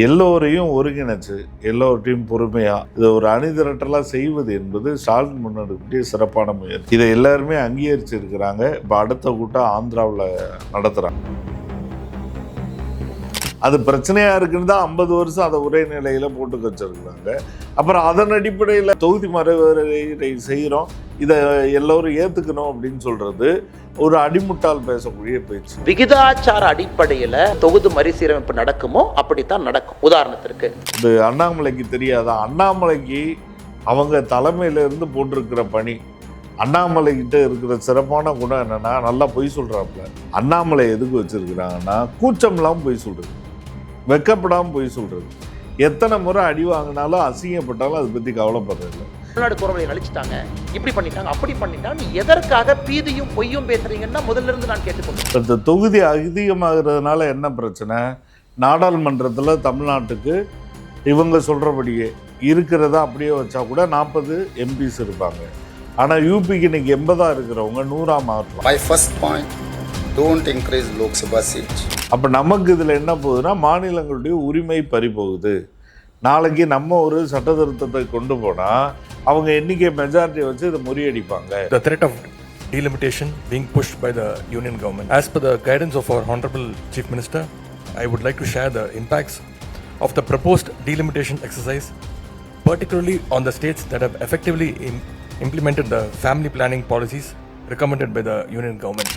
எல்லோரையும் ஒருங்கிணைச்சு எல்லோர்ட்டையும் பொறுமையாக இதை ஒரு அணிதிரட்டலாக செய்வது என்பது ஸ்டாலின் முன்னெடுக்கக்கூடிய சிறப்பான முயற்சி. இதை எல்லாருமே அங்கீகரிச்சிருக்கிறாங்க. இப்போ அடுத்த கூட்டம் ஆந்திராவில் நடத்துகிறாங்க அது பிரச்சனையா இருக்குன்னு தான் ஐம்பது வருஷம் அதை ஒரே நிலையில போட்டு வச்சிருக்கிறாங்க. அப்புறம் அதன் அடிப்படையில் தொகுதி மறுவரை செய்கிறோம் இதை எல்லோரும் ஏத்துக்கணும் அப்படின்னு சொல்றது ஒரு அடிமுட்டால் பேசக்கூடிய பேச்சு. விகிதாச்சார அடிப்படையில் தொகுதி மறுசீரமைப்பு நடக்குமோ அப்படித்தான் நடக்கும். உதாரணத்திற்கு. இது அண்ணாமலைக்கு தெரியாதா? அண்ணாமலைக்கு அவங்க தலைமையில இருந்து போட்டிருக்கிற பணி. அண்ணாமலை கிட்ட இருக்கிற சிறப்பான குணம் என்னன்னா நல்லா பொய் சொல்றாப்புல அண்ணாமலை எதுக்கு வச்சிருக்கிறாங்கன்னா கூச்சம்லாம் பொய் சொல்றது. வெக்கப்படாம பொய் சொல்றது. எத்தனை முறை அடி வாங்கினாலும் அசிங்கப்பட்டாலும் அதை பத்தி கவலைப்படுறது தமிழ்நாடு குறவலை அழிச்சிட்டாங்க. இப்படி பண்ணிட்டாங்க அப்படி பண்ணிட்டாங்க. எதற்காக பீதியும் பொய்யும் பேசுறீங்கன்னா முதல்ல இருந்து நான் கேட்டுக்கொண்டேன் இந்த தொகுதி அதிகமாகிறதுனால என்ன பிரச்சனை? நாடாளுமன்றத்தில் தமிழ்நாட்டுக்கு இவங்க சொல்கிறபடியே இருக்கிறத அப்படியே வச்சா கூட நாற்பது எம்பிஸ் இருப்பாங்க. ஆனால் யூபிக்கு இன்னைக்கு எண்பதாக இருக்கிறவங்க நூறாக மாற்றலாம் My first point don't increase Lok Sabha seats. அப்போ நமக்கு இதில் என்ன போகுதுன்னா மாநிலங்களுடைய உரிமை பறிபோகுது நாளைக்கு நம்ம ஒரு சட்ட திருத்தத்தை கொண்டு போனால் அவங்க எண்ணிக்கை மெஜாரிட்டியை வச்சு இதை முறியடிப்பாங்க the threat of delimitation being pushed by the union government. As per the guidance of our Honorable Chief Minister, I would like to share the impacts of the proposed delimitation exercise, particularly on the states that have effectively im- implemented the family planning policies recommended by the union government.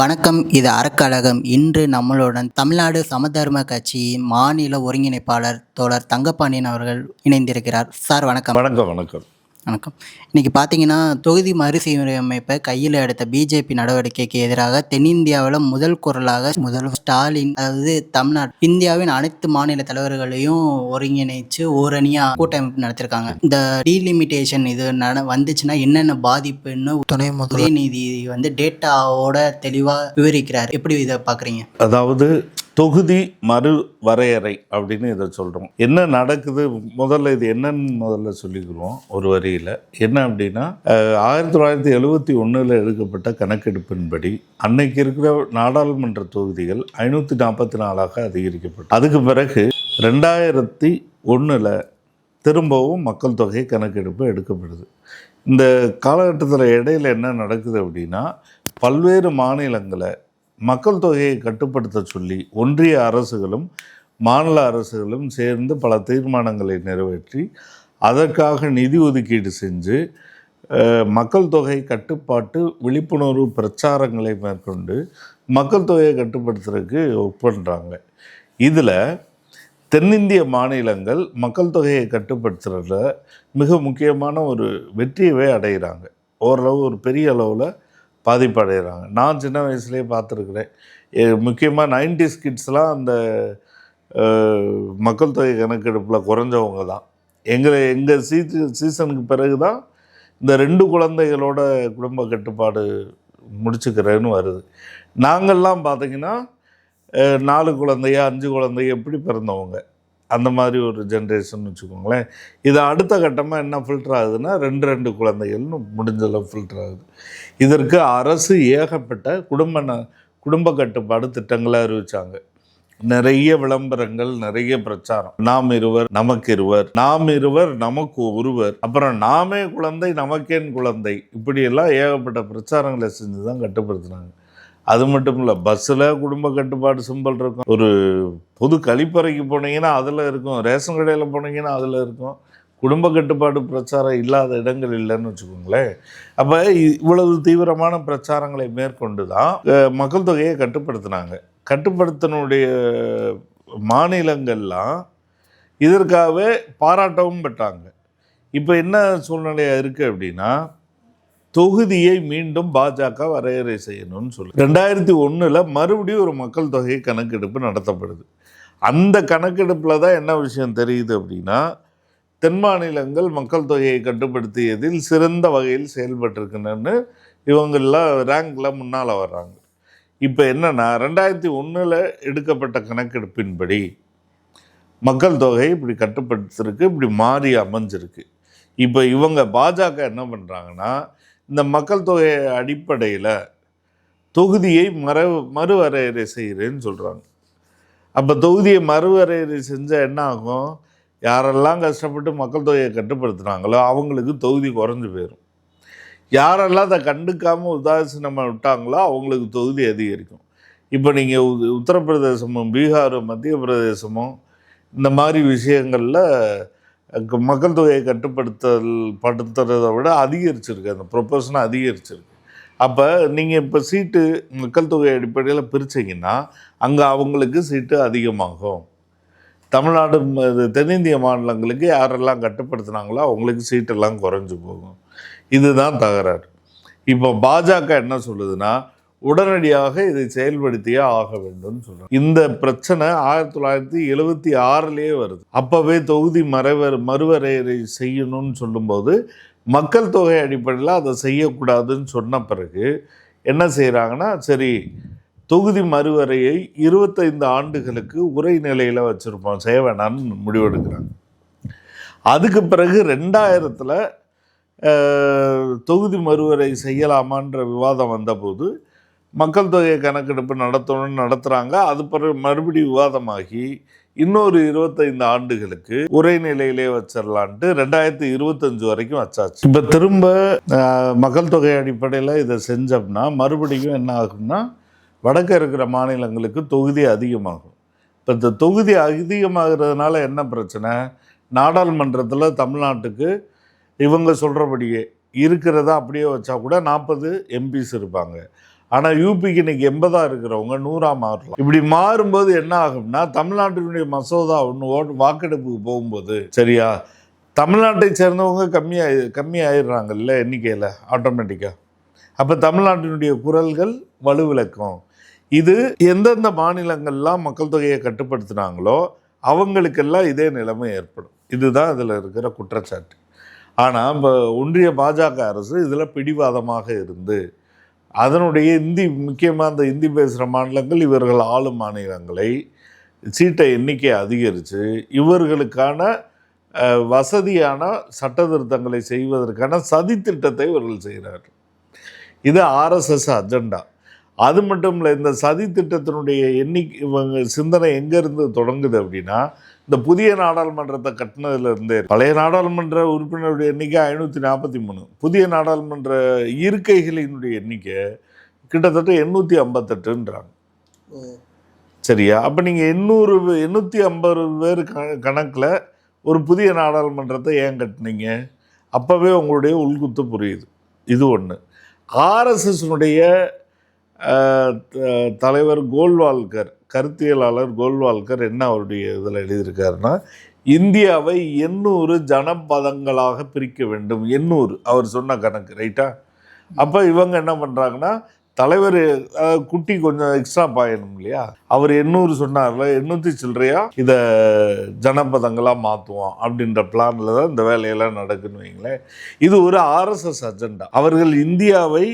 வணக்கம் இது அறக்கழகம் இன்று நம்மளுடன் தமிழ்நாடு சமதர்ம கட்சியின் மாநில ஒருங்கிணைப்பாளர் தோழர் தங்கப்பாண்டியன் அவர்கள் இணைந்திருக்கிறார். Sir வணக்கம். வணக்கம் வணக்கம். வணக்கம். இன்னைக்கு பார்த்தீங்கன்னா தொகுதி மறுசீரமைப்பை கையில் எடுத்த பிஜேபி நடவடிக்கைக்கு எதிராக தென்னிந்தியாவில் முதல் குரலாக முதல்வர் ஸ்டாலின் அதாவது தமிழ்நாடு இந்தியாவின் அனைத்து மாநில தலைவர்களையும் ஒருங்கிணைச்சு ஓரணியாக கூட்டமைப்பு நடத்திருக்காங்க. இந்த டீலிமிட்டேஷன் இது நட வந்துச்சுன்னா என்னென்ன பாதிப்புன்னு துணை உதயநிதி வந்து டேட்டாவோட தெளிவாக விவரிக்கிறார். எப்படி இதை பார்க்குறீங்க அதாவது தொகுதி மறு வரையறை அப்படின்னு இதை சொல்கிறோம் என்ன நடக்குது? முதல்ல இது என்னன்னு முதல்ல சொல்லிக்கிறோம் ஒரு வரியில். என்ன அப்படின்னா ஆயிரத்தி தொள்ளாயிரத்தி எழுபத்தி ஒன்றில் எடுக்கப்பட்ட கணக்கெடுப்பின்படி அன்னைக்கு இருக்கிற நாடாளுமன்ற தொகுதிகள் ஐநூற்றி நாற்பத்தி நாலாக அதிகரிக்கப்பட்டது. அதுக்கு பிறகு ரெண்டாயிரத்தி ஒன்றில் திரும்பவும் மக்கள் தொகை கணக்கெடுப்பு எடுக்கப்படுது. இந்த காலகட்டத்தில் இடையில என்ன நடக்குது அப்படின்னா பல்வேறு மாநிலங்களை மக்கள் தொகையை கட்டுப்படுத்த சொல்லி ஒன்றிய அரசுகளும் மாநில அரசுகளும் சேர்ந்து பல தீர்மானங்களை நிறைவேற்றி அதற்காக நிதி ஒதுக்கீடு செஞ்சு மக்கள் தொகை கட்டுப்பாட்டு விழிப்புணர்வு பிரச்சாரங்களை மேற்கொண்டு மக்கள் தொகையை கட்டுப்படுத்துறதுக்கு ஒர்க் பண்ணுறாங்க இதில் தென்னிந்திய மாநிலங்கள் மக்கள் தொகையை கட்டுப்படுத்துறதுல மிக முக்கியமான ஒரு வெற்றியவே அடைகிறாங்க ஓரளவு ஒரு பெரிய அளவில் பாதிப்படைகிறாங்க. நான் சின்ன வயசுலேயே பார்த்துருக்குறேன். முக்கியமாக நைன்டிஸ் கிட்ஸ்லாம் அந்த மக்கள் தொகை கணக்கெடுப்பில் குறைஞ்சவங்க தான். எங்களை எங்கள் சீச சீசனுக்கு பிறகு தான் இந்த ரெண்டு குழந்தைகளோட குடும்ப கட்டுப்பாடு முடிச்சுக்கிறேன்னு வருது. நாங்கள்லாம் பார்த்திங்கன்னா நாலு குழந்தையா அஞ்சு குழந்தைய எப்படி பிறந்தவங்க? அந்த மாதிரி ஒரு ஜென்ரேஷன் வச்சுக்கோங்களேன். இது அடுத்த கட்டமாக என்ன ஃபில்டர் ஆகுதுன்னா ரெண்டு ரெண்டு குழந்தைகள்னு முடிஞ்சளவு ஃபில்டர் ஆகுது. இதற்கு அரசு ஏகப்பட்ட குடும்ப ந- குடும்ப கட்டுப்பாடு திட்டங்களை அறிவித்தாங்க நிறைய விளம்பரங்கள் நிறைய பிரச்சாரம். நாம் இருவர் நமக்கு இருவர். நாம் இருவர் நமக்கு ஒருவர். அப்புறம் நாமே குழந்தை நமக்கேன் குழந்தை. இப்படியெல்லாம் ஏகப்பட்ட பிரச்சாரங்களை செஞ்சு தான் கட்டுப்படுத்துனாங்க. அது மட்டும் இல்லை பஸ்ஸில் குடும்ப கட்டுப்பாடு சிம்பல் இருக்கும். ஒரு பொது கழிப்பறைக்கு போனீங்கன்னா அதில் இருக்கும். ரேஷன் கடையில் போனீங்கன்னா அதில் இருக்கும். குடும்ப கட்டுப்பாடு பிரச்சாரம் இல்லாத இடங்கள் இல்லைன்னு வச்சுக்கோங்களேன். அப்போ இவ்வளவு தீவிரமான பிரச்சாரங்களை மேற்கொண்டு தான் மக்கள் தொகையை கட்டுப்படுத்தினாங்க. கட்டுப்படுத்தினுடைய மாநிலங்கள்லாம் இதற்காகவே பாராட்டவும் பெற்றாங்க இப்போ என்ன சூழ்நிலையாக இருக்குது அப்படின்னா தொகுதியை மீண்டும் பாஜக வரையறை செய்யணும்னு சொல்லி. ரெண்டாயிரத்தி ஒன்றில் மறுபடியும் ஒரு மக்கள் தொகை கணக்கெடுப்பு நடத்தப்படுது. அந்த கணக்கெடுப்பில் தான் என்ன விஷயம் தெரியுது அப்படின்னா தென் மாநிலங்கள் மக்கள் தொகையை கட்டுப்படுத்தியதில் சிறந்த வகையில் செயல்பட்டிருக்கின்றன்னு இவங்கெல்லாம் ரேங்கில் முன்னால் வர்றாங்க. இப்போ என்னென்னா ரெண்டாயிரத்தி ஒன்றில் எடுக்கப்பட்ட கணக்கெடுப்பின்படி மக்கள் தொகை இப்படி கட்டுப்படுத்திருக்கு இப்படி மாறி அமைஞ்சிருக்கு. இப்போ இவங்க பாஜக என்ன பண்ணுறாங்கன்னா இந்த மக்கள் தொகை அடிப்படையில் தொகுதியை மற மறுவரையறை செய்கிறேன்னு சொல்கிறாங்க அப்போ தொகுதியை மறுவரையறை செஞ்சால் என்ன ஆகும்? யாரெல்லாம் கஷ்டப்பட்டு மக்கள் தொகையை கட்டுப்படுத்துனாங்களோ அவங்களுக்கு தொகுதி குறைஞ்சி போயிடும் யாரெல்லாம் அதை கண்டுக்காமல் உதாசீனமாக விட்டாங்களோ அவங்களுக்கு தொகுதி அதிகரிக்கும். இப்போ நீங்கள் உத்தரப்பிரதேசமும் பீகாரும் மத்திய பிரதேசமும் இந்த மாதிரி விஷயங்களில் மக்கள் தொகையை கட்டுப்படுத்தல் படுத்துறதை விட அதிகரிச்சிருக்கு. அந்த ப்ரொப்போர்ஷனை அதிகரிச்சிருக்கு. அப்போ நீங்கள் இப்போ சீட்டு மக்கள் தொகை அடிப்படையில் பிரித்தீங்கன்னா அங்கே அவங்களுக்கு சீட்டு அதிகமாகும். தமிழ்நாடு இது தென்னிந்திய மாநிலங்களுக்கு யாரெல்லாம் கட்டுப்படுத்துனாங்களோ அவங்களுக்கு சீட்டெல்லாம் குறைஞ்சி போகும். இதுதான் தகராறு. இப்போ பாஜக என்ன சொல்லுதுன்னா உடனடியாக இதை செயல்படுத்தியே ஆக வேண்டும் சொல்றாங்க. இந்த பிரச்சனை ஆயிரத்தி தொள்ளாயிரத்தி எழுபத்தி ஆறுலேயே வருது. அப்போவே தொகுதி மறைவர் மறுவரையறை செய்யணும்னு சொல்லும்போது மக்கள் தொகை அடிப்படையில் அதை செய்யக்கூடாதுன்னு சொன்ன பிறகு என்ன செய்கிறாங்கன்னா சரி தொகுதி மறுவரையை இருபத்தைந்து ஆண்டுகளுக்கு உரை நிலையில் வச்சுருப்போம் செய்ய வேணான்னு முடிவெடுக்கிறாங்க. அதுக்கு பிறகு ரெண்டாயிரத்தில் தொகுதி மறுவரை செய்யலாமான்ற விவாதம் வந்தபோது மக்கள் தொகை கணக்கெடுப்பு நடத்தணும்னு நடத்துகிறாங்க அது பிறகு மறுபடி விவாதமாகி இன்னொரு இருபத்தைந்து ஆண்டுகளுக்கு உரை நிலையிலே வச்சிடலான்ட்டு ரெண்டாயிரத்தி இருபத்தஞ்சு வரைக்கும் வச்சாச்சு. இப்போ திரும்ப மக்கள் தொகை அடிப்படையில் இதை செஞ்சோம்னா மறுபடியும் என்ன ஆகும்னா வடக்கு இருக்கிற மாநிலங்களுக்கு தொகுதி அதிகமாகும். இப்போ இந்த தொகுதி அதிகமாகிறதுனால என்ன பிரச்சனை? நாடாளுமன்றத்தில் தமிழ்நாட்டுக்கு இவங்க சொல்கிறபடியே இருக்கிறதா அப்படியே வச்சா கூட நாற்பது எம்பிஸ் இருப்பாங்க. ஆனால் யூபிக்கு இன்னைக்கு எண்பதாக இருக்கிறவங்க நூறாக மாறலாம். இப்படி மாறும்போது என்ன ஆகும்னா தமிழ்நாட்டினுடைய மசோதா ஒன்று ஓட்டு வாக்கெடுப்புக்கு போகும்போது சரியா? தமிழ்நாட்டை சேர்ந்தவங்க கம்மியாக கம்மி ஆயிடுறாங்கல்ல எண்ணிக்கையில் ஆட்டோமேட்டிக்காக அப்போ தமிழ்நாட்டினுடைய குரல்கள் வலுவிளக்கும் இது எந்தெந்த மாநிலங்கள்லாம் மக்கள் தொகையை கட்டுப்படுத்தினாங்களோ அவங்களுக்கெல்லாம் இதே நிலைமை ஏற்படும். இதுதான் இதில் இருக்கிற குற்றச்சாட்டு. ஆனால் இப்போ ஒன்றிய பாஜக அரசு இதில் பிடிவாதமாக இருந்து அதனுடைய இந்தி முக்கியமாக அந்த இந்தி பேசுகிற மாநிலங்கள் இவர்கள் ஆளும் மாநிலங்களை சீட்டை எண்ணிக்கை அதிகரித்து இவர்களுக்கான வசதியான சட்ட திருத்தங்களை செய்வதற்கான சதித்திட்டத்தை இவர்கள் செய்கிறார்கள். இது ஆர்எஸ்எஸ் அஜெண்டா. அது மட்டும் இல்லை இந்த சதி திட்டத்தினுடைய எண்ணிக்கை இவங்க சிந்தனை எங்கேருந்து தொடங்குது அப்படின்னா இந்த புதிய நாடாளுமன்றத்தை கட்டினதுல இருந்தே பழைய நாடாளுமன்ற உறுப்பினருடைய எண்ணிக்கை ஐநூற்றி நாற்பத்தி மூணு. புதிய நாடாளுமன்ற இருக்கைகளினுடைய எண்ணிக்கை கிட்டத்தட்ட எண்ணூற்றி ஐம்பத்தெட்டுன்றாங்க. சரியா? அப்போ நீங்கள் எண்ணூறு எண்ணூற்றி ஐம்பது பேர் க கணக்கில் ஒரு புதிய நாடாளுமன்றத்தை ஏன் கட்டினீங்க? அப்போவே உங்களுடைய உள்குத்து புரியுது. இது ஒன்று ஆர்எஸ்எஸ்னுடைய தலைவர் கோல்வால்கர் கருத்தியலாளர் கோல்வால்கர் என்ன அவருடைய இதில் எழுதியிருக்காருன்னா இந்தியாவை எண்ணூறு ஜனபதங்களாக பிரிக்க வேண்டும். எண்ணூறு அவர் சொன்ன கணக்கு ரைட்டா? அப்போ இவங்க என்ன பண்ணுறாங்கன்னா தலைவர் குட்டி கொஞ்சம் எக்ஸ்ட்ரா பாயணும் இல்லையா? அவர் எண்ணூறு சொன்னார்ல எண்ணூற்றி சில்லறையா? இதை ஜனபதங்களாக மாற்றுவோம் அப்படின்ற பிளானில் தான் இந்த வேலையெல்லாம் நடக்குன்னு வைங்களேன். இது ஒரு ஆர்எஸ்எஸ் அஜெண்டா. அவர்கள் இந்தியாவை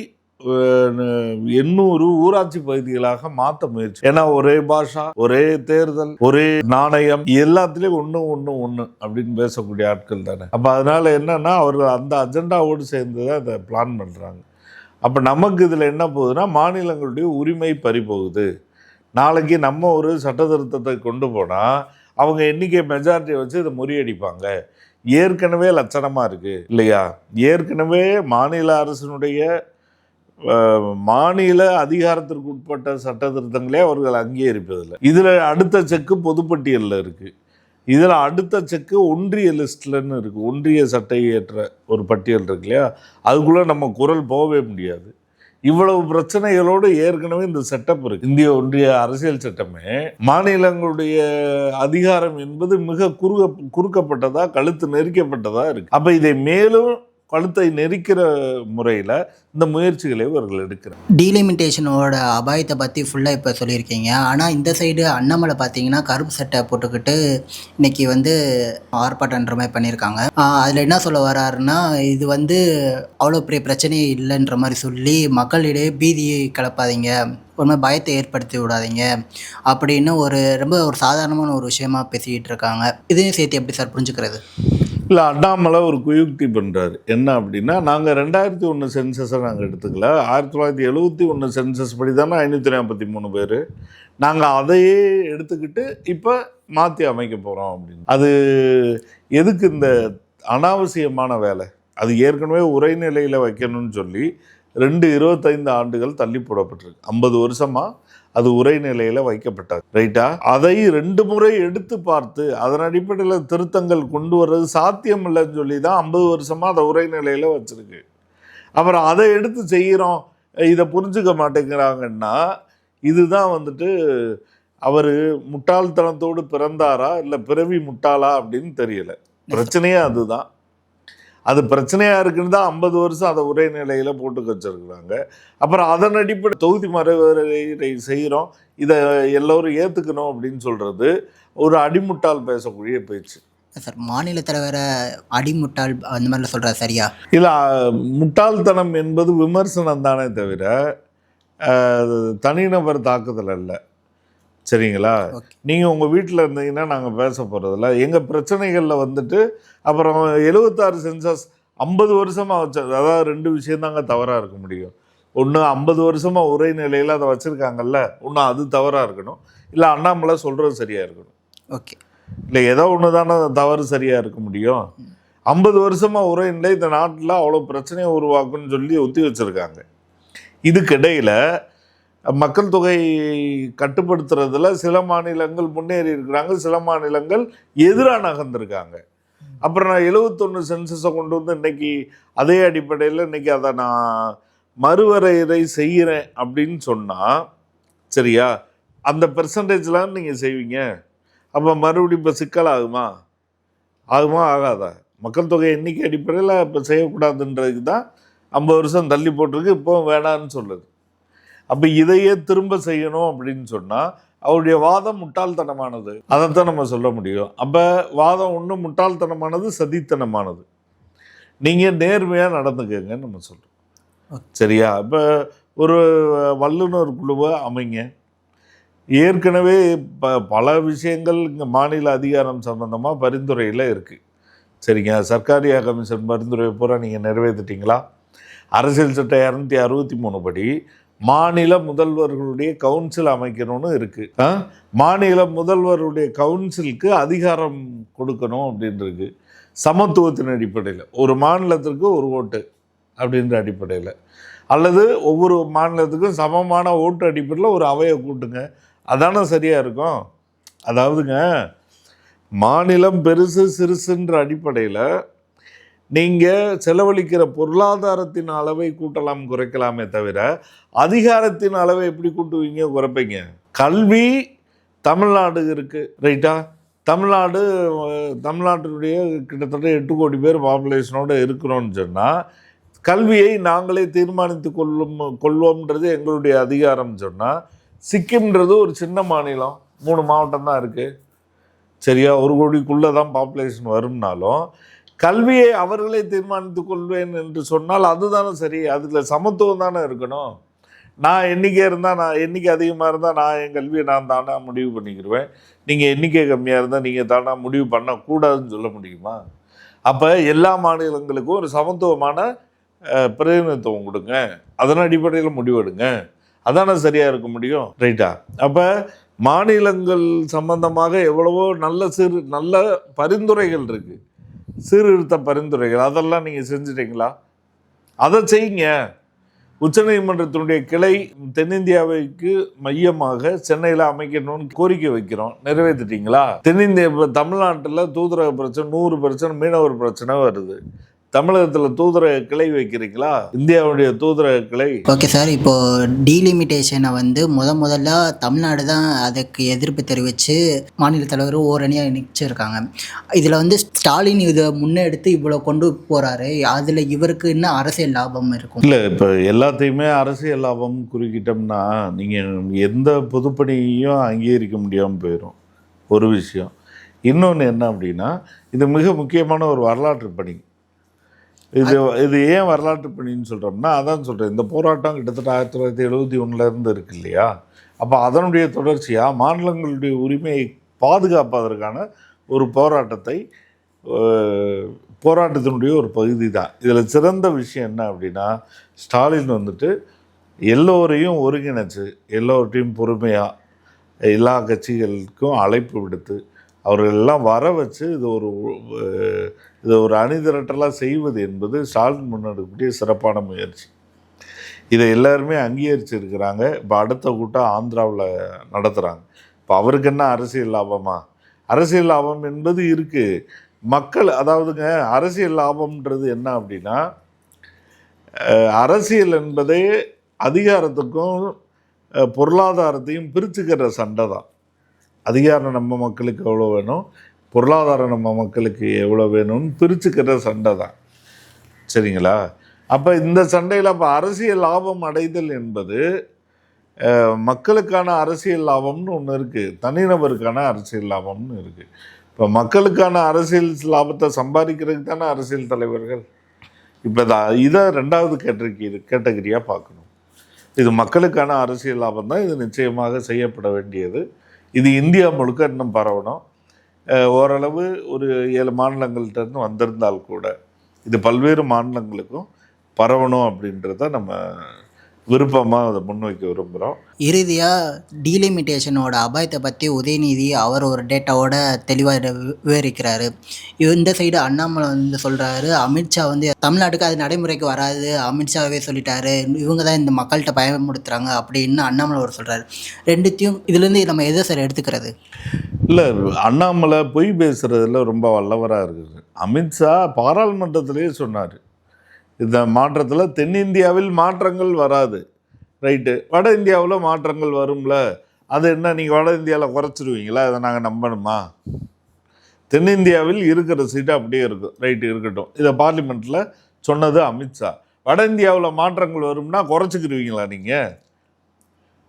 எண்ணூறு ஊராட்சி பகுதிகளாக மாற்ற முயற்சி. ஏன்னா ஒரே பாஷா ஒரே தேர்தல் ஒரே நாணயம் எல்லாத்துலேயும் ஒன்று ஒன்று ஒன்று அப்படின்னு பேசக்கூடிய ஆட்கள் தானே. அப்போ அதனால என்னன்னா அவர்கள் அந்த அஜெண்டாவோடு சேர்ந்து தான் அதை பிளான் பண்ணுறாங்க அப்போ நமக்கு இதில் என்ன போகுதுன்னா மாநிலங்களுடைய உரிமை பறிபோகுது. நாளைக்கு நம்ம ஒரு சட்ட திருத்தத்தை கொண்டு போனால் அவங்க எண்ணிக்கை மெஜாரிட்டியை வச்சு இதை முறியடிப்பாங்க. ஏற்கனவே லட்சணமாக இருக்குது இல்லையா? ஏற்கனவே மாநில அரசினுடைய மாநில அதிகாரத்திற்கு உட்பட்ட சட்ட திருத்தங்களே அவர்கள் அங்கீகரிப்பதில்லை. இதில் அடுத்த செக்கு பொதுப்பட்டியலில் இருக்குது இதில் அடுத்த செக்கு ஒன்றிய லிஸ்ட்லன்னு இருக்குது ஒன்றிய சட்டை ஏற்ற ஒரு பட்டியல் இருக்கு இல்லையா? அதுக்குள்ளே நம்ம குரல் போகவே முடியாது. இவ்வளவு பிரச்சனைகளோடு ஏற்கனவே இந்த செட்டப் இருக்கு. இந்திய ஒன்றிய அரசியல் சட்டமே மாநிலங்களுடைய அதிகாரம் என்பது மிக குறுக குறுக்கப்பட்டதா கழுத்து நெரிக்கப்பட்டதா இருக்கு. அப்ப இதை மேலும் கழுத்தை நெரிக்கிற முறையில் இந்த முயற்சிகளை இவர்கள் எடுக்கிறார் டீலிமிட்டேஷனோட அபாயத்தை பற்றி ஃபுல்லாக இப்போ சொல்லியிருக்கீங்க. ஆனால் இந்த சைடு அண்ணாமலை பார்த்தீங்கன்னா கருப்பு சட்டை போட்டுக்கிட்டு இன்னைக்கு வந்து ஆர்ப்பாட்டன்ற மாதிரி பண்ணியிருக்காங்க. அதில் என்ன சொல்ல வராருன்னா இது வந்து அவ்வளோ பெரிய பிரச்சனையே இல்லைன்ற மாதிரி சொல்லி மக்களிடையே பீதியை கிளப்பாதீங்க. ஒரு மாதிரி பயத்தை ஏற்படுத்தி விடாதீங்க. அப்படின்னு ஒரு ரொம்ப ஒரு சாதாரணமான ஒரு விஷயமா பேசிக்கிட்டு இருக்காங்க. இதையும் சேர்த்து எப்படி சார் புரிஞ்சுக்கிறது? இல்லை அண்ணாமலை ஒரு குயுக்தி பண்ணுறாரு என்ன அப்படின்னா நாங்கள் ரெண்டாயிரத்தி ஒன்று சென்சஸை நாங்கள் எடுத்துக்கல. ஆயிரத்தி தொள்ளாயிரத்தி எழுபத்தி ஒன்று சென்சஸ் படி தானே ஐநூற்றி நாற்பத்தி மூணு பேர். நாங்கள் அதையே எடுத்துக்கிட்டு இப்போ மாற்றி அமைக்க போகிறோம் அப்படின்னு. அது எதுக்கு இந்த அனாவசியமான வேலை? அது ஏற்கனவே உரைநிலையில் வைக்கணும்னு சொல்லி ரெண்டு இருபத்தைந்து ஆண்டுகள் தள்ளி போடப்பட்டிருக்கு. ஐம்பது வருஷமாக அது உரைநிலையில் வைக்கப்பட்டது ரைட்டா அதை ரெண்டு முறை எடுத்து பார்த்து அதன் அடிப்படையில் திருத்தங்கள் கொண்டு வர்றது சாத்தியம் இல்லைன்னு சொல்லி தான் ஐம்பது வருஷமாக அதை உரைநிலையில் வச்சுருக்கு. அப்புறம் அதை எடுத்து செய்கிறோம் இதை புரிஞ்சுக்க மாட்டேங்கிறாங்கன்னா இதுதான் வந்துட்டு அவர் முட்டாள்தனத்தோடு பிறந்தாரா இல்லை பிறவி முட்டாளா அப்படின்னு தெரியல. பிரச்சனையே அதுதான். அது பிரச்சனையாக இருக்குன்னு தான் ஐம்பது வருஷம் அதை ஒரே நிலையில் போட்டு வச்சிருக்கிறாங்க. அப்புறம் அதன் அடிப்படை தொகுதி மறுவரை செய்கிறோம் இதை எல்லோரும் ஏற்றுக்கணும் அப்படின்னு சொல்கிறது ஒரு அடிமுட்டால் பேசக்கூடிய பேச்சு. சார் மாநில தலைவரை அடிமுட்டாள் அந்த மாதிரிலாம் சொல்கிறார் சரியா? இல்லை முட்டாள்தனம் என்பது விமர்சனம் தானே தவிர தனிநபர் தாக்குதல் அல்ல. சரிங்களா. நீங்கள் உங்கள் வீட்டில் இருந்தீங்கன்னா நாங்கள் பேச போகிறதில்ல எங்கள் பிரச்சனைகளில் வந்துட்டு அப்புறம் எழுபத்தாறு சென்சஸ் ஐம்பது வருஷமாக வச்ச அதாவது ரெண்டு விஷயம் தாங்க தவறாக இருக்க முடியும். ஒன்று ஐம்பது வருஷமாக ஒரே நிலையில் அதை வச்சுருக்காங்கல்ல ஒன்று அது தவறாக இருக்கணும். இல்லை அண்ணாமலை சொல்கிறது சரியாக இருக்கணும். ஓகே. இல்லை ஏதோ ஒன்று தானே தவறு சரியாக இருக்க முடியும். ஐம்பது வருஷமாக ஒரே நிலை இந்த நாட்டில் அவ்வளோ பிரச்சனையை உருவாக்குன்னு சொல்லி ஒத்தி வச்சுருக்காங்க. இதுக்கிடையில் மக்கள் தொகை கட்டுப்படுத்துறதுல சில மாநிலங்கள் முன்னேறி இருக்கிறாங்க சில மாநிலங்கள் எதிராக நகர்ந்துருக்காங்க. அப்புறம் நான் எழுபத்தொன்று சென்சஸை கொண்டு வந்து இன்னைக்கு அதே அடிப்படையில் இன்றைக்கி அதை நான் மறுவரையறை செய்கிறேன் அப்படின்னு சொன்னால் சரியா? அந்த பெர்சன்டேஜ்லாம் நீங்கள் செய்வீங்க. அப்போ மறுபடியும் இப்போ சிக்கல் ஆகுமா? ஆகுமா ஆகாதா? மக்கள் தொகை எண்ணிக்கை அடிப்படையில் இப்போ செய்யக்கூடாதுன்றதுக்கு தான் ஐம்பது வருஷம் தள்ளி போட்டிருக்கு இப்போ வேணான்னு சொல்லுது. அப்போ இதையே திரும்ப செய்யணும் அப்படின்னு சொன்னால் அவருடைய வாதம் முட்டாள்தனமானது. அதைத்தான் நம்ம சொல்ல முடியும். அப்போ வாதம் ஒன்று முட்டாள்தனமானது சதித்தனமானது. நீங்கள் நேர்மையாக நடந்துக்கங்கன்னு நம்ம சொல்கிறோம் சரியா? இப்போ ஒரு வல்லுநர் குழுவை அமைங்க. ஏற்கனவே ப பல விஷயங்கள் இங்கே மாநில அதிகாரம் சம்பந்தமாக பரிந்துரையில் இருக்குது சரிங்க? சர்க்காரியா கமிஷன் பரிந்துரை பூரா நீங்கள் நிறைவேற்றிட்டீங்களா அரசியல் சட்டம் இரநூத்தி அறுபத்தி மூணு படி மாநில முதல்வர்களுடைய கவுன்சில் அமைக்கணும்னு இருக்குது மாநில முதல்வருடைய கவுன்சிலுக்கு அதிகாரம் கொடுக்கணும் அப்படின்னு இருக்கு சமத்துவத்தின் அடிப்படையில். ஒரு மாநிலத்திற்கு ஒரு ஓட்டு அப்படின்ற அடிப்படையில். அல்லது ஒவ்வொரு மாநிலத்துக்கும் சமமான ஓட்டு அடிப்படையில் ஒரு அவையை கூட்டுங்க. அதானே சரியாக இருக்கும்? அதாவதுங்க மாநிலம் பெருசு சிறுசுன்ற அடிப்படையில் நீங்கள் செலவழிக்கிற பொருளாதாரத்தின் அளவை கூட்டலாம் குறைக்கலாமே தவிர அதிகாரத்தின் அளவை எப்படி கூட்டுவீங்க குறைப்பீங்க? கல்வி தமிழ்நாடு இருக்குது ரைட்டா? தமிழ்நாடு தமிழ்நாட்டினுடைய கிட்டத்தட்ட எட்டு கோடி பேர் பாப்புலேஷனோடு இருக்கிறோன்னு சொன்னால் கல்வியை நாங்களே தீர்மானித்து கொள்ளும் கொள்வோம்ன்றது எங்களுடைய அதிகாரம் சொன்னால் சிக்கிம்ன்றது ஒரு சின்ன மாநிலம் மூணு மாவட்டம் தான் இருக்குது சரியா? ஒரு கோடிக்குள்ளே தான் பாப்புலேஷன் வரும்னாலும் கல்வியை அவர்களே தீர்மானித்து கொள்வேன் என்று சொன்னால் அதுதானே சரி. அதில் சமத்துவம் தானே இருக்கணும். நான் எண்ணிக்கை இருந்தால் நான் எண்ணிக்கை அதிகமாக இருந்தால் நான் என் கல்வியை நான் தானாக முடிவு பண்ணிக்கிடுவேன் நீங்கள் எண்ணிக்கை கம்மியாக இருந்தால் நீங்கள் தானே முடிவு பண்ணக்கூடாதுன்னு சொல்ல முடியுமா? அப்போ எல்லா மாநிலங்களுக்கும் ஒரு சமத்துவமான பிரதிநிதித்துவம் கொடுங்க. அதன் அடிப்படையில் முடிவெடுங்க. அதானே சரியாக இருக்க முடியும்? ரைட்டா? அப்போ மாநிலங்கள் சம்பந்தமாக எவ்வளவோ நல்ல சிறு நல்ல பரிந்துரைகள் இருக்குது சீர்திருத்த பரிந்துரைகள் அதெல்லாம் நீங்கள் செஞ்சிட்டீங்களா? அதை செய்யுங்க. உச்சநீதிமன்றத்தினுடைய கிளை தென்னிந்தியாவுக்கு மையமாக சென்னையில் அமைக்கணும்னு கோரிக்கை வைக்கிறோம். நிறைவேற்றிட்டீங்களா? தென்னிந்திய இப்போ தமிழ்நாட்டில் தூதரக பிரச்சனை நூறு பிரச்சனை மீனவர் பிரச்சனை வருது. தமிழகத்தில் தூதரக கிளை வைக்கிறீங்களா? இந்தியாவுடைய தூதரக கிளை? ஓகே சார் இப்போது டீலிமிட்டேஷனை வந்து முத முதல்ல தமிழ்நாடு தான் அதுக்கு எதிர்ப்பு தெரிவித்து மாநில தலைவர் ஓரணியாக நிற்சிருக்காங்க இதில் வந்து ஸ்டாலின் இதை முன்னெடுத்து இவ்வளோ கொண்டு போகிறாரு அதில் இவருக்கு என்ன அரசியல் லாபம் இருக்கும். இல்லை இப்போ எல்லாத்தையுமே அரசியல் லாபம் குறுக்கிட்டோம்னா நீங்கள் எந்த பொதுப்பணியையும் அங்கீகரிக்க முடியாமல் போயிடும் ஒரு விஷயம். இன்னொன்று என்ன அப்படின்னா இது மிக முக்கியமான ஒரு வரலாற்று பணி. இது இது ஏன் வரலாற்று பணின்னு சொல்கிறோம்னா அதான் சொல்கிறேன் இந்த போராட்டம் கிட்டத்தட்ட ஆயிரத்தி தொள்ளாயிரத்தி எழுபத்தி ஒன்றுலேருந்து இருக்கு இல்லையா? அப்போ அதனுடைய தொடர்ச்சியாக மாநிலங்களுடைய உரிமையை பாதுகாப்பதற்கான ஒரு போராட்டத்தை போராட்டத்தினுடைய ஒரு பகுதி தான். இதில் சிறந்த விஷயம் என்ன அப்படின்னா ஸ்டாலின் வந்துட்டு எல்லோரையும் ஒருங்கிணைச்சு எல்லோர்ட்டையும் பொறுமையாக எல்லா கட்சிகளுக்கும் அழைப்பு விடுத்து அவர்கள் எல்லாம் வர வச்சு இது ஒரு இது ஒரு அணிதிரட்டலாக செய்வது என்பது ஸ்டாலின் முன்னெடுக்கக்கூடிய சிறப்பான முயற்சி. இதை எல்லாருமே அங்கீகரிச்சிருக்கிறாங்க. இப்போ அடுத்த கூட்டம் ஆந்திராவில் நடத்துகிறாங்க இப்போ அவருக்கு என்ன அரசியல் லாபமா? அரசியல் லாபம் என்பது இருக்குது மக்கள் அதாவதுங்க அரசியல் லாபம்ன்றது என்ன அப்படின்னா அரசியல் என்பதே அதிகாரத்துக்கும் பொருளாதாரத்தையும் பிரிச்சுக்கிற சண்டை தான் அதிகாரம் நம்ம மக்களுக்கு எவ்வளோ வேணும்? பொருளாதாரம் நம்ம மக்களுக்கு எவ்வளோ வேணும்னு பிரிச்சுக்கிற சண்டை தான். சரிங்களா? அப்போ இந்த சண்டையில் அப்போ அரசியல் லாபம் அடைதல் என்பது மக்களுக்கான அரசியல் லாபம்னு ஒன்று இருக்குது தனிநபருக்கான அரசியல் லாபம்னு இருக்குது இப்போ மக்களுக்கான அரசியல் லாபத்தை சம்பாதிக்கிறதுக்கு தானே அரசியல் தலைவர்கள்? இப்போ இதை ரெண்டாவது கேட்டகரி கேட்டகரியாக பார்க்கணும். இது மக்களுக்கான அரசியல் லாபம் தான். இது நிச்சயமாக செய்யப்பட வேண்டியது. இது இந்தியா முழுக்க இன்னும் பரவணும். ஓரளவு ஒரு ஏழு மாநிலங்கள்ட்ட இருந்து வந்திருந்தால் கூட இது பல்வேறு மாநிலங்களுக்கும் பரவணும் அப்படின்றத நம்ம விருப்பமாக அதை முன்வைக்க விரும்புகிறோம் இறுதியாக டீலிமிட்டேஷனோட அபாயத்தை பற்றி உதயநிதி அவர் ஒரு டேட்டாவோட தெளிவாக விவரிக்கிறாரு. இந்த சைடு அண்ணாமலை வந்து சொல்கிறாரு அமித்ஷா வந்து தமிழ்நாட்டுக்கு அது நடைமுறைக்கு வராது அமித்ஷாவே சொல்லிட்டாரு இவங்க தான் இந்த மக்கள்கிட்ட பயமுறுத்துறாங்க அப்படின்னு அண்ணாமலை ஒரு சொல்கிறாரு ரெண்டுத்தையும் இதுலேருந்து நம்ம எதை சார் எடுத்துக்கிறது? இல்லை அண்ணாமலை பொய் பேசுகிறதுல ரொம்ப வல்லவராக இருக்குது அமித்ஷா பாராளுமன்றத்திலேயே சொன்னார் இந்த மாற்றத்தில் தென்னிந்தியாவில் மாற்றங்கள் வராது. ரைட்டு வட இந்தியாவில் மாற்றங்கள் வரும்ல? அது என்ன நீங்கள் வட இந்தியாவில் குறைச்சிருவீங்களா? அதை நாங்கள் நம்பணுமா? தென்னிந்தியாவில் இருக்கிற சீட்டு அப்படியே இருக்கும் ரைட்டு இருக்கட்டும். இதை பார்லிமெண்ட்டில் சொன்னது அமித்ஷா வட இந்தியாவில் மாற்றங்கள் வரும்னா குறைச்சிக்கிருவீங்களா நீங்கள்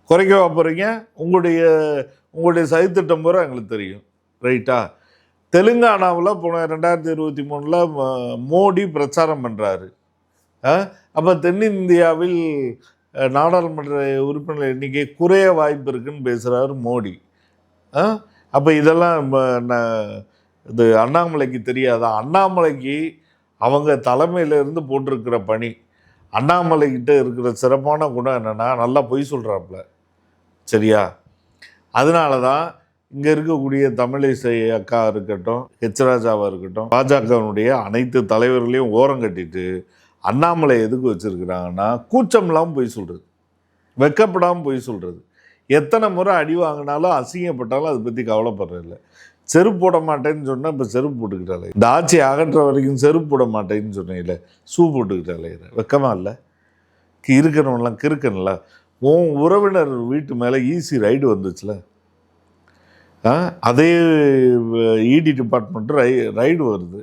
குறைக்கவா போகிறீங்க உங்களுடைய உங்களுடைய சதித்திட்டம் பூரா எங்களுக்கு தெரியும். ரைட்டா தெலுங்கானாவில் போன ரெண்டாயிரத்தி இருபத்தி மூணில் மோடி பிரச்சாரம் பண்ணுறாரு அப்போ தென்னிந்தியாவில் நாடாளுமன்ற உறுப்பினர் எண்ணிக்கை குறைய வாய்ப்பு இருக்குன்னு பேசுகிறாரு மோடி. அப்போ இதெல்லாம் இது அண்ணாமலைக்கு தெரியாதா? அண்ணாமலைக்கு அவங்க தலைமையிலேருந்து போட்டிருக்கிற பணி அண்ணாமலைக்கிட்ட இருக்கிற சிறப்பான குணம் என்னென்னா நல்லா பொய் சொல்கிறாப்புல சரியா? அதனால தான் இங்கே இருக்கக்கூடிய தமிழிசை அக்கா இருக்கட்டும் ஹெச்ராஜாவாக இருக்கட்டும் பாஜகவினுடைய அனைத்து தலைவர்களையும் ஓரம் கட்டிட்டு அண்ணாமலை எதுக்கு வச்சுருக்கிறாங்கன்னா கூச்சம்லாம் போய் சொல்கிறது வெக்கப்படாமல் போய் சொல்கிறது எத்தனை முறை அடி வாங்கினாலும் அசிங்கப்பட்டாலும் அதை பற்றி கவலைப்படுறதில்ல செருப்பு போட மாட்டேன்னு சொன்னால் இப்போ செருப்பு போட்டுக்கிட்டாலே இந்த ஆட்சி அகற்ற வரைக்கும் செருப்பு போட மாட்டேன்னு சொன்னீங்களே ஷூ போட்டுக்கிட்டாலே வெக்கமா இல்லை இருக்கணும்லாம் கிறுக்கன்ல உன் உறவினர் வீட்டு மேலே ஈஸி ரைடு வந்துச்சுல ஆ அதே இடி டிபார்ட்மெண்ட் ரை ரைடு வருது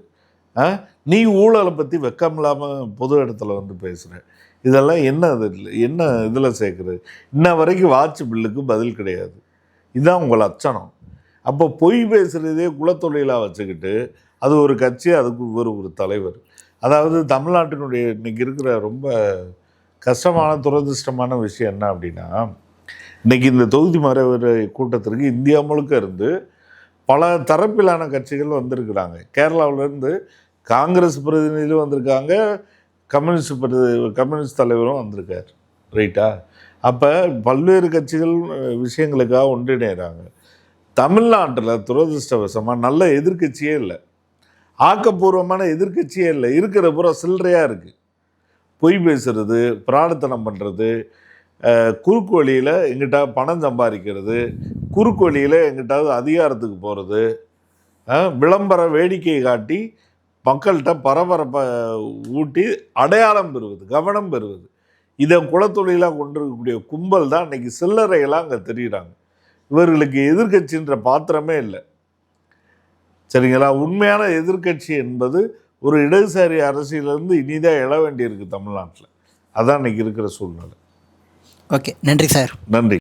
நீ ஊழலை பற்றி வெக்கம் இல்லாமல் பொது இடத்துல வந்து பேசுகிற இதெல்லாம் என்ன இது என்ன இதில் சேர்க்குறது இன்ன வரைக்கும் வாட்ச் பில்லுக்கு பதில் கிடையாது. இதுதான் உங்கள் லட்சணம் அப்போ பொய் பேசுகிறதே குலத்தொழிலாக வச்சுக்கிட்டு அது ஒரு கட்சி அதுக்கு ஒரு ஒரு தலைவர். அதாவது தமிழ்நாட்டினுடைய இன்றைக்கி இருக்கிற ரொம்ப கஷ்டமான துரதிர்ஷ்டமான விஷயம் என்ன அப்படின்னா இன்றைக்கி இந்த தொகுதி மறைவர் கூட்டத்திற்கு இந்தியா முழுக்க இருந்து பல தரப்பிலான கட்சிகள் வந்திருக்கிறாங்க. கேரளாவிலேருந்து காங்கிரஸ் பிரதிநிதியும் வந்திருக்காங்க. கம்யூனிஸ்ட் பிரதி கம்யூனிஸ்ட் தலைவரும் வந்திருக்கார். ரைட்டா அப்போ பல்வேறு கட்சிகள் விஷயங்களுக்காக ஒன்றிணைகிறாங்க தமிழ்நாட்டில் துரதிருஷ்டவசமாக நல்ல எதிர்க்கட்சியே இல்லை. ஆக்கப்பூர்வமான எதிர்க்கட்சியே இல்லை. இருக்கிற பூரா சில்லறையாக இருக்குது பொய் பேசுறது பிராணத்தனம் பண்ணுறது குறுக்கு வழியில் எங்கிட்ட பணம் சம்பாதிக்கிறது குறுக்கு வழியில் எங்கிட்டாவது அதிகாரத்துக்கு போகிறது விளம்பர வேடிக்கை காட்டி மக்கள்கிட்ட பரபரப்பை ஊட்டி அடையாளம் பெறுவது கவனம் பெறுவது. இதை குலத்தொழிலாக கொண்டிருக்கக்கூடிய கும்பல் தான் இன்னைக்கு சில்லறைகளாக அங்கே தெரியுறாங்க. இவர்களுக்கு எதிர்க்கட்சின்ற பாத்திரமே இல்லை. சரிங்களா? உண்மையான எதிர்க்கட்சி என்பது ஒரு இடதுசாரி அரசியலிருந்து இனிதான் எழ வேண்டியிருக்கு தமிழ்நாட்டில். அதான் இன்னைக்கு இருக்கிற சூழ்நிலை. ஓகே. நன்றி சார். நன்றி.